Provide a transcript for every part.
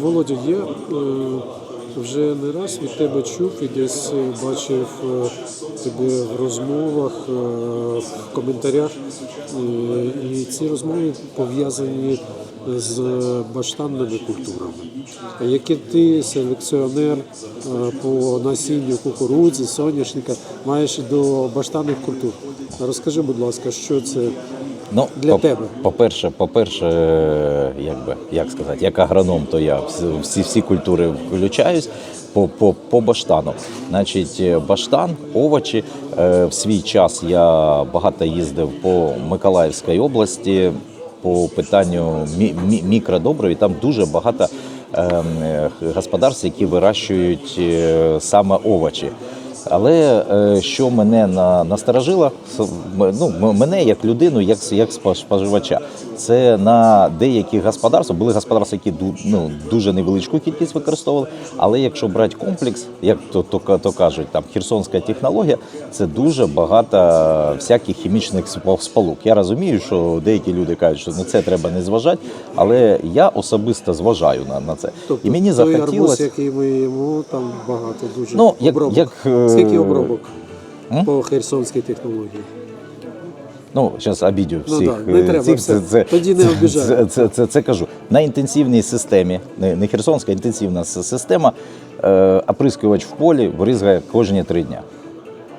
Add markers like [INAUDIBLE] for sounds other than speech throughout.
Володя, я е, вже не раз від тебе чув і десь е, бачив е, тебе в розмовах, е, в коментарях. Е, І ці розмови пов'язані з баштанними культурами. Який ти селекціонер е, по насінню кукурудзи, соняшника, маєш до баштанних культур. Розкажи, будь ласка, що це Ну, Для по- тебе. По-перше, по-перше, е, як би, як сказати, як агроном, то я всі- всі, культури включаюсь по, по, по баштану. Значить, е, баштан, овочі. Е, В свій час я багато їздив по Миколаївській області по питанню мі- мі- мікродобрив. І там дуже багато ем, господарств, які вирощують саме овочі. Але е, що мене на, насторожило, ну, мене як людину, як, як спож- споживача, це на деяких господарствах були господарства, які ну, дуже невеличку кількість використовували. Але якщо брати комплекс, як то, то, то кажуть, там херсонська технологія, це дуже багато всяких хімічних сполук. Я розумію, що деякі люди кажуть, що на це треба не зважати, але я особисто зважаю на, на це. І мені Тобто той арбуз, який ми їмо, там багато дуже Ну, як- як, е, Скільки обробок м? по херсонській технології? Ну, зараз обідю Ну всіх. да, не е, треба, цих, все. Тоді не обіжаю. Це, це, це, це кажу. На інтенсивній системі, не, не херсонська, а інтенсивна с- система, е, оприскувач в полі бризгає кожні три дня.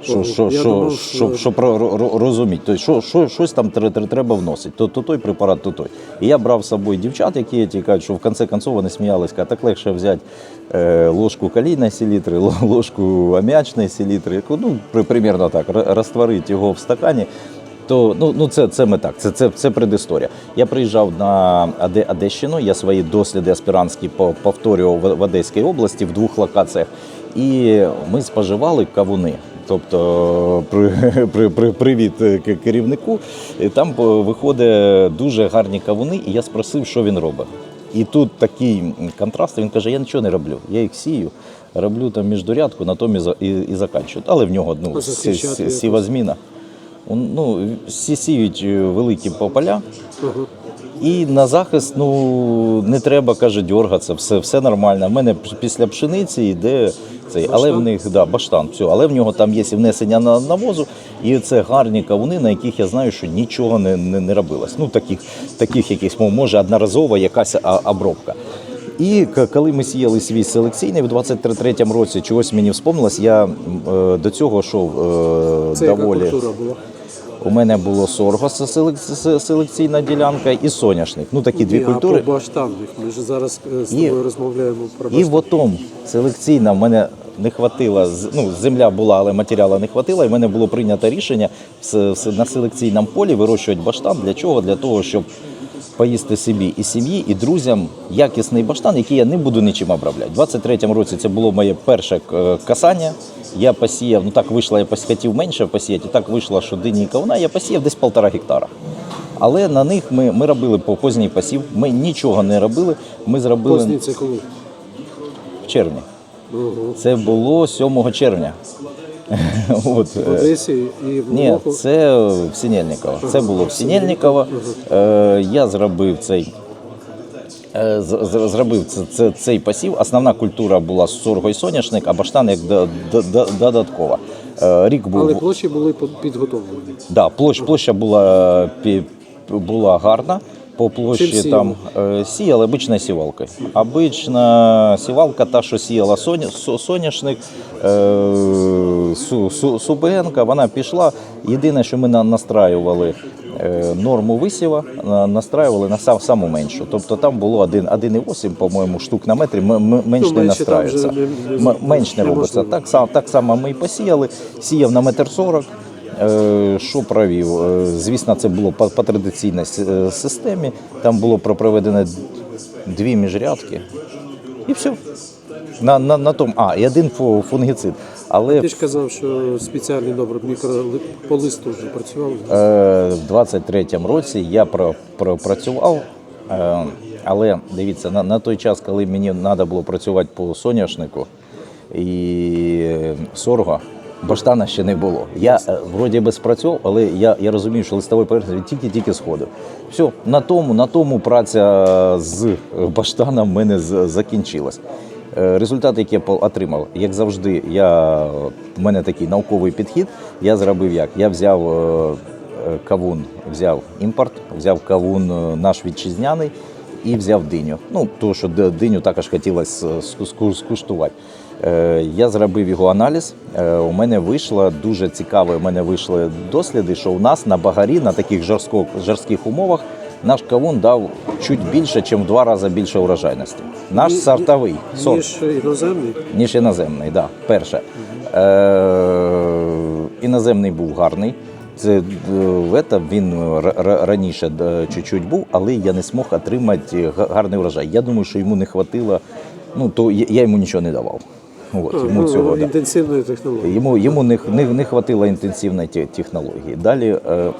Що, що, що, думав, що- ро- ро- розуміти, тобто, що, що, щось там тре- тре- треба вносити, то, то той препарат, то той. І я брав з собою дівчат, які ті кажуть, що в кінці кінців вони сміялись, кажуть, так легше взяти е, ложку калійної селітри, ложку аміачної селітри, ну, при- примерно так, розтворити його в стакані. То ну, ну це, це ми так, це, це, це предісторія. Я приїжджав на Оде- Одещину, я свої досліди аспірантські по- повторював в Одеській області в двох локаціях. І ми споживали кавуни. Тобто при, [LAUGHS] при, при, привіт е, керівнику. І там е, виходить дуже гарні кавуни, і я спросив, що він робить. І тут такий контраст, він каже, я нічого не роблю, я їх сію, роблю там міждурядку, на тому і, і, і заканчую. Але в нього ну, А сі- сі- якось? сівозміна. Ну, всі сіють е, великі по поля, і на захист ну, не треба, каже, дергатися, все, все нормально. У мене після пшениці йде цей, але в них да, баштан, все, але в нього там є внесення на навозу, і це гарні кавуни, на яких я знаю, що нічого не, не, не робилось. Ну, таких, таких мов, може, одноразова якась обробка. І коли ми сіяли свій селекційний в 23-му році, чогось мені вспомнилось, я е, до цього йшов е, Це яка доволі. культура була? У мене було сорго селекційна ділянка і соняшник. Ну такі дві Ні, культури. А по баштанних. Ми ж зараз е, з І- тобою розмовляємо про І в отом селекційна в мене не хватило, ну, земля була, але матеріалу не хватило. І в мене було прийнято рішення на селекційному полі вирощувати баштан. Для чого? Для того, щоб поїсти собі і сім'ї, і друзям якісний баштан, який я не буду нічим обробляти. У 23-му році це було моє перше е, касання. Я посіяв, ну так вийшло, я хотів менше посіяти, і так вийшло, що дині і кавуна я посіяв десь полтора гектара. Але на них ми, ми робили по поздній посів. Ми нічого не робили. Ми зробили Поздні це коли? в червні. Це було 7 червня. [LAUGHS] От, В Одесі і в ні, це в Сінельниково. Це було в Сінельниково. Е, Я зробив цей. е, Зробив це, це, цей посів. Основна культура була сорго і соняшник, а баштан як до- до- до- додаткова. Е, Рік був Але площі були підготовлені. Да, площ, площа була, була гарна. По площі там е, сіяли обичною сівалкою. Обична сівалка, та, що сіяла соня, со- соняшник, е, су, су, Субенка, вона пішла. Єдине, що ми на- настраювали е, норму висіва, на- настраювали на сам, саму меншу. Тобто там було один- 1,8, по-моєму, штук на метрі, м- м- менш Ну, не менше там вже настраюється. не- не- М- менш не робиться. неможливо. Так, сам- так само ми і посіяли, сіяв на метр сорок. Е, Що провів? Е, Звісно, це було по, по традиційній е, системі. Там було про- проведено дві міжрядки. І все. На, на, на тому. А, і один фу- фунгіцид. Але Ти ж казав, що спеціальний добре мікрополист вже працював. Е, В 23-му році я про, про, працював, е, але дивіться, на, на той час, коли мені треба було працювати по соняшнику і сорго, Баштана ще не було. Я е, вроді би спрацьовував, але я, я розумію, що листовий поверхня він тільки-тільки сходив. Все, на тому, на тому праця з баштаном в мене закінчилась. Е, Результат, який я отримав, як завжди, я, в мене такий науковий підхід. Я зробив як? Я взяв е, е, кавун, взяв імпорт, взяв кавун наш вітчизняний і взяв диню. Ну, тому що диню також хотілося ску- ску- скуштувати. Е, Я зробив його аналіз. Е, У мене вийшло дуже цікаво. У мене вийшли досліди, що у нас на багарі, на таких жорстко, жорстких умовах, наш кавун дав чуть більше, ніж в два рази більше урожайності. Наш Ні- сортовий сорт Ніж іноземний. ніж іноземний, да, перше. Е, іноземний був гарний. Це е, в это він раніше чуть-чуть був, але я не змог отримати гарний урожай. Я думаю, що йому не хватило. Ну то я йому нічого не давав. От, йому Ну, цього да. інтенсивної технології. Йому, йому не, не, не хватило інтенсивної технології. Далі е,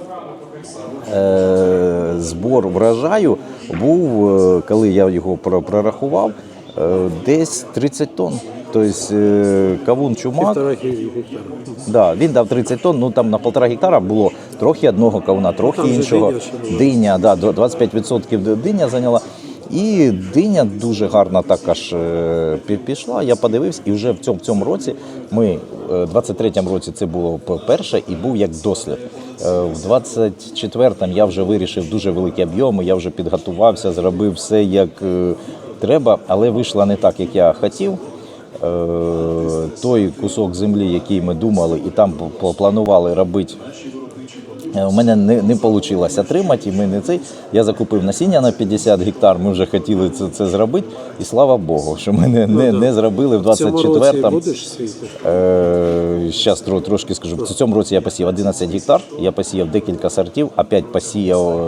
е, збор врожаю був, е, коли я його про- прорахував, е, десь 30 тонн. Тобто е, кавун чумак, да, він дав 30 тонн, ну там на півтора гектара було трохи одного кавуна, трохи там іншого. диня. Диня, да, 25% диня зайняла. І диня дуже гарно також е, пі- пішла. Я подивився, і вже в цьому, в цьому році ми е, в 23-му році це було перше і був як дослід. Е, В 24-му я вже вирішив дуже великі об'єми, я вже підготувався, зробив все як е, треба, але вийшло не так, як я хотів. Е, Той кусок землі, який ми думали, і там планували робити Е, У мене не, не вийшло отримати, і ми не цей. Я закупив насіння на 50 гектар, ми вже хотіли це, це зробити. І слава Богу, що ми не, не, не зробили в В цьому році 24-му. будеш сіяти? Зараз трошки скажу. В цьому році я посіяв 11 гектар, я посіяв декілька сортів, опять посіяв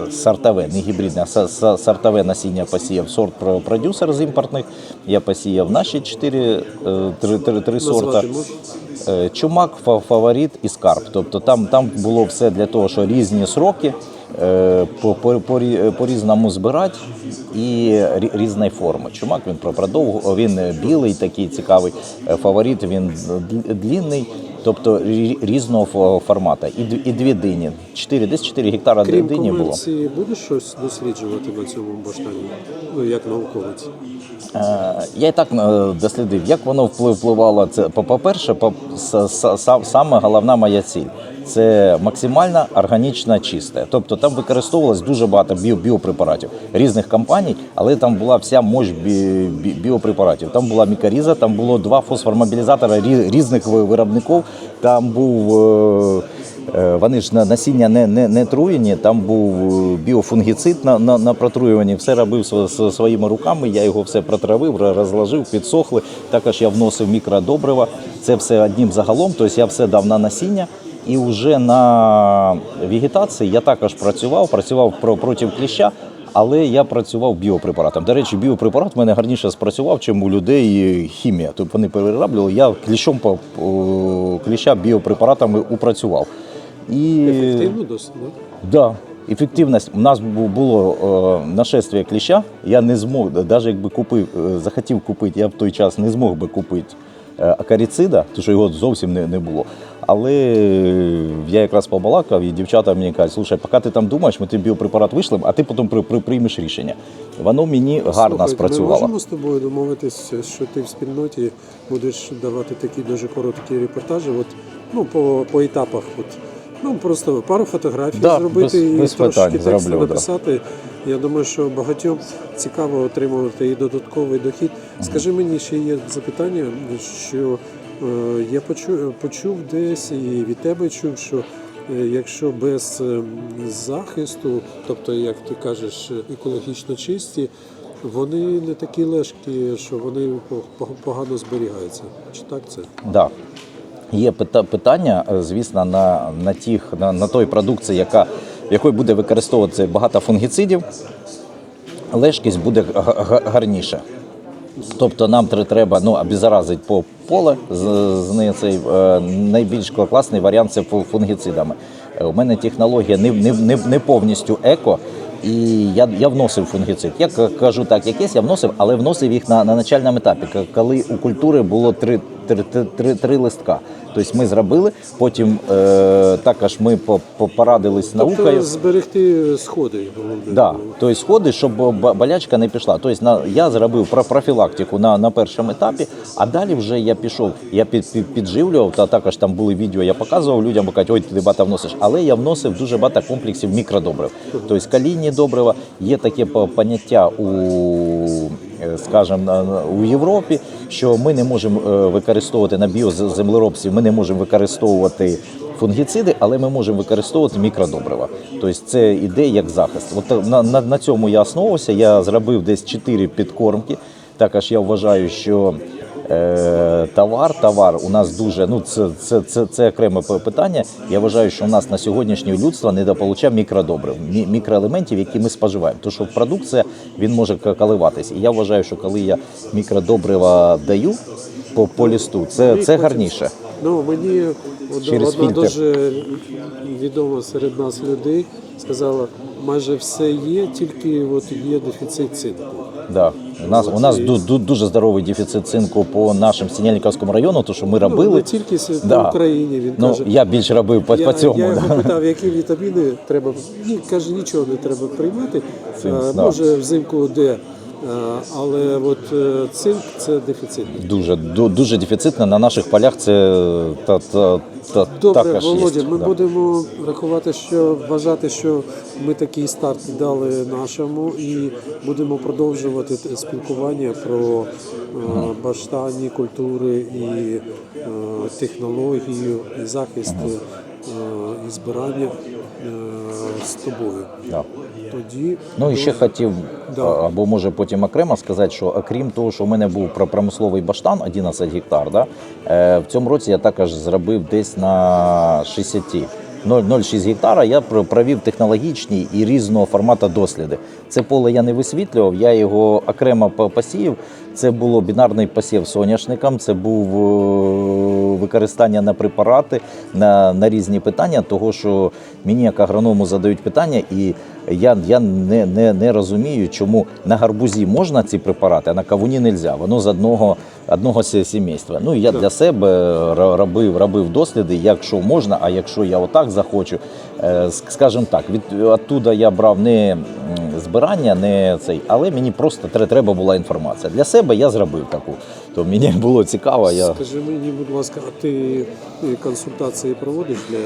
е, сортове, не гібридне, а со- со- сортове насіння посіяв сорт про- продюсер з імпортних. Я посіяв наші 4, 3, 3, сорта. Е, Чумак, фа- фаворит і скарб. Тобто там, там було все для того, що різні сроки е, по, по, по, по різному збирати і рі- різної форми. Чумак він про продовго, він е, білий, такий цікавий. Е, Фаворит він длінний, тобто рі- різного фо- формату. І, і дві дині. Чотири, десь 4 гектара Крім дині було. комерції, будеш щось досліджувати на цьому баштані? Ну, як науковець. Е, Я і так е, дослідив, як воно вплив- впливало. Це по- по-перше, саме головна моя ціль. Це максимально органічно чисте. Тобто там використовувалось дуже багато біо, біопрепаратів різних компаній, але там була вся мощь бі, бі, біопрепаратів. Там була мікоріза, там було два фосформобілізатора рі- різних ви- виробників. Там був е, Е, Вони ж на насіння не, не, не труєні, там був е, біофунгіцид на, на, на протруюванні. Все робив св- св- своїми руками. Я його все протравив, розложив, підсохли. Також я вносив мікродобрива. Це все одним загалом. Тобто я все дав на насіння. І вже на вегетації я також працював, працював проти кліща. Але я працював біопрепаратом. До речі, біопрепарат в мене гарніше спрацював, чим у людей хімія. Тобто вони перероблювали. Я кліщом по по- кліща біопрепаратами упрацював. І Ефективно досить, да? Да, ефективність. У нас було е, нашествие кліща. Я не змог, навіть якби купив, е, захотів купити, я в той час не змог би купити е, акаріцида, тому що його зовсім не, не було. Але я якраз побалакав, і дівчата мені кажуть, слушай, поки ти там думаєш, ми тобі біопрепарат вишлемо, а ти потім при, при, приймеш рішення. Воно мені гарно Слухай, Ми можемо з тобою домовитися, що ти в спільноті будеш давати такі дуже короткі репортажі, от, ну, по, по етапах. От. Ну, просто пару фотографій Да, зробити без- і без трошки питань, тексту зроблю, да. написати. Я думаю, що багатьом цікаво отримувати і додатковий дохід. Скажи мені, ще є запитання, що я почув, почув десь і від тебе чув, що е, якщо без е, захисту, тобто, як ти кажеш, екологічно чисті, вони не такі лежкі, що вони по- по- погано зберігаються. Чи так це? Да. Є пита- питання, е, звісно, на, на, тих, на, на той продукції, яка, якої буде використовуватися багато фунгіцидів, лежкість буде га- га- гарніша. Тобто нам треба ну, обеззаразити по поле з, цей е, найбільш класний варіант це фунгіцидами. Е, У мене технологія не, не, не, повністю еко, і я, я вносив фунгіцид. Я кажу так, якийсь я вносив, але вносив їх на, на начальному етапі, коли у культури було три, три, три, три, три листка. Тобто ми зробили, потім е, також ми по- по- порадились з наукою. Тобто зберегти сходи. Да, тобто сходи, щоб болячка не пішла. Тобто на я зробив про профілактику на, на першому етапі, а далі вже я пішов, я під, під, підживлював, та також там були відео, я показував людям, кажуть, ой, ти багато вносиш. Але я вносив дуже багато комплексів мікродобрив. Тобто калійні добрива, є таке поняття у, скажімо, на- на- у Європі, що ми не можемо е, використовувати на біоземлеробців, ми не можемо використовувати фунгіциди, але ми можемо використовувати мікродобрива. Тобто це іде як захист. От на, на, на цьому я основувався. Я зробив десь 4 підкормки. Також я вважаю, що е, товар, товар у нас дуже ну це, це, це, це окреме питання. Я вважаю, що у нас на сьогоднішнє людство недополучає мікродобрив, мікроелементів, які ми споживаємо. Тому що продукція він може коливатись. І я вважаю, що коли я мікродобрива даю по, по лісту, це, це гарніше. Ну мені одна фільтр. дуже відома серед нас людей сказала, майже все є, тільки от є дефіцит цинку. Да. У нас у нас ду- ду- дуже здоровий дефіцит цинку по нашим Сінельниковському району, тому що ми Ну, робили. не тільки Да. в Україні. Він Ну каже, я більше робив по, я, по цьому. я його да. питав, які вітаміни треба. Ні, каже, нічого не треба приймати. Цинк, а, да. Може взимку де. Е, Але от е, цинк це дефіцит. Дуже ду- дуже дефіцитно на наших полях. Це та, та, та, Добре, також Володя, є. ми да. будемо рахувати, що вважати, що ми такий старт дали нашому, і будемо продовжувати спілкування про е, баштанні культури і технологію, і захист і збирання е, з тобою. Да. Тоді Ну і ще хотів, Да. або може потім окремо сказати, що окрім того, що в мене був промисловий баштан 11 гектар, да, е, в цьому році я також зробив десь на 60. 0,06 гектара я провів технологічні і різного формату досліди. Це поле я не висвітлював, я його окремо по- посіяв. Це було бінарний посів соняшником, це був е, використання на препарати, на, на різні питання, того що мені як агроному задають питання, і я, я не, не, не розумію, чому на гарбузі можна ці препарати, а на кавуні не можна. Воно з одного, одного сімейства. Ну я для себе робив, робив досліди, якщо можна, а якщо я отак захочу, скажімо так, від оттуда я брав не збирання, не цей, але мені просто треба була інформація. Для себе я зробив таку. То мені [LAUGHS] було цікаво. Я... скажи мені, будь ласка, а ти е, консультації проводиш для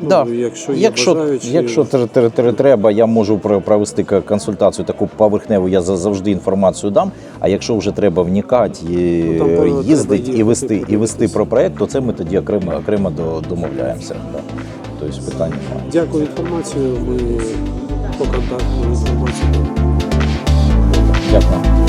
ну, Да. якщо є якщо, бажаючі? якщо тр- тр- тр- треба, я можу про- провести консультацію таку поверхневу, я за- завжди інформацію дам. А якщо вже треба вникати, Ну, їздити і вести, і вести про проект, то це ми тоді окремо, окремо до- домовляємося. Да. Тобто питання. Дякую інформацію. Ми по контакту інформацію. Дякую.